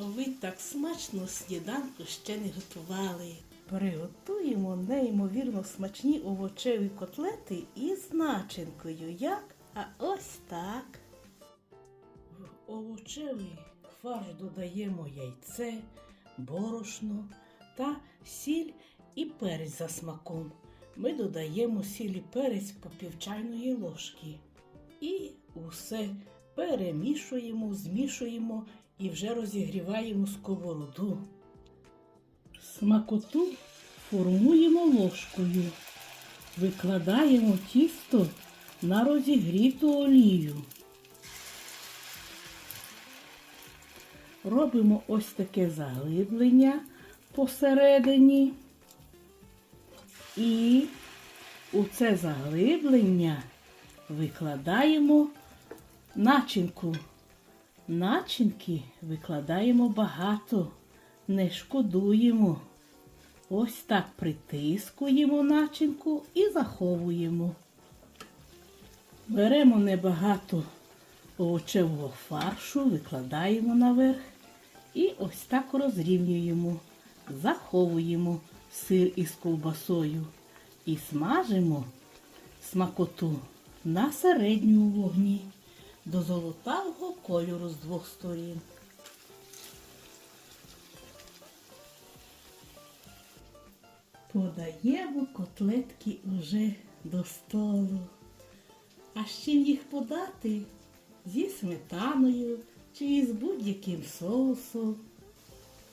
Ви так смачно сніданку ще не готували. Приготуємо неймовірно смачні овочеві котлети із начинкою. Як? А ось так. В овочевий фарш додаємо яйце, борошно та сіль і перець за смаком. Ми додаємо сіль і перець по пів чайної ложки. І усе перемішуємо, змішуємо і вже розігріваємо сковороду. Смакоту формуємо ложкою. Викладаємо тісто на розігріту олію. Робимо ось таке заглиблення посередині. І у це заглиблення викладаємо начинку. Начинки викладаємо багато, не шкодуємо. Ось так притискуємо начинку і заховуємо. Беремо небагато овочевого фаршу, викладаємо наверх і ось так розрівнюємо, заховуємо сир із ковбасою і смажимо смакоту на середньому вогні до золотавого кольору з двох сторін. Подаємо котлетки уже до столу. А з чим їх подати? Зі сметаною чи із будь-яким соусом.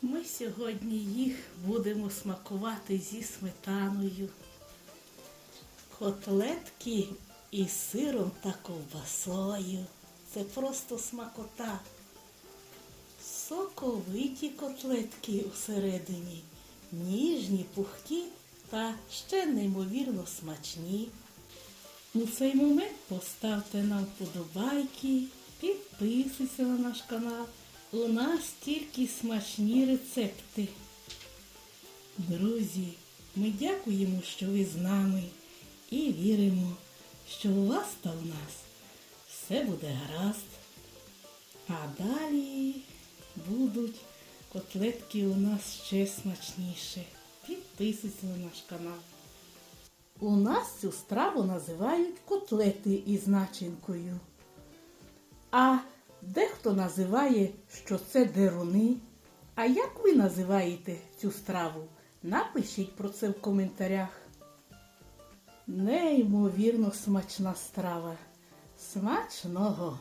Ми сьогодні їх будемо смакувати зі сметаною. Котлетки із сиром та ковбасою. Це просто смакота. Соковиті котлетки усередині, ніжні, пухкі та ще неймовірно смачні. У цей момент поставте нам вподобайки, підписуйтесь на наш канал. У нас тільки смачні рецепти. Друзі, ми дякуємо, що ви з нами і віримо, що у вас та у нас все буде гаразд. А далі будуть котлетки у нас ще смачніше. Підписуйтесь на наш канал. У нас цю страву називають котлети із начинкою. А дехто називає, що це деруни. А як ви називаєте цю страву? Напишіть про це в коментарях. Неймовірно смачна страва. 什么吃那么好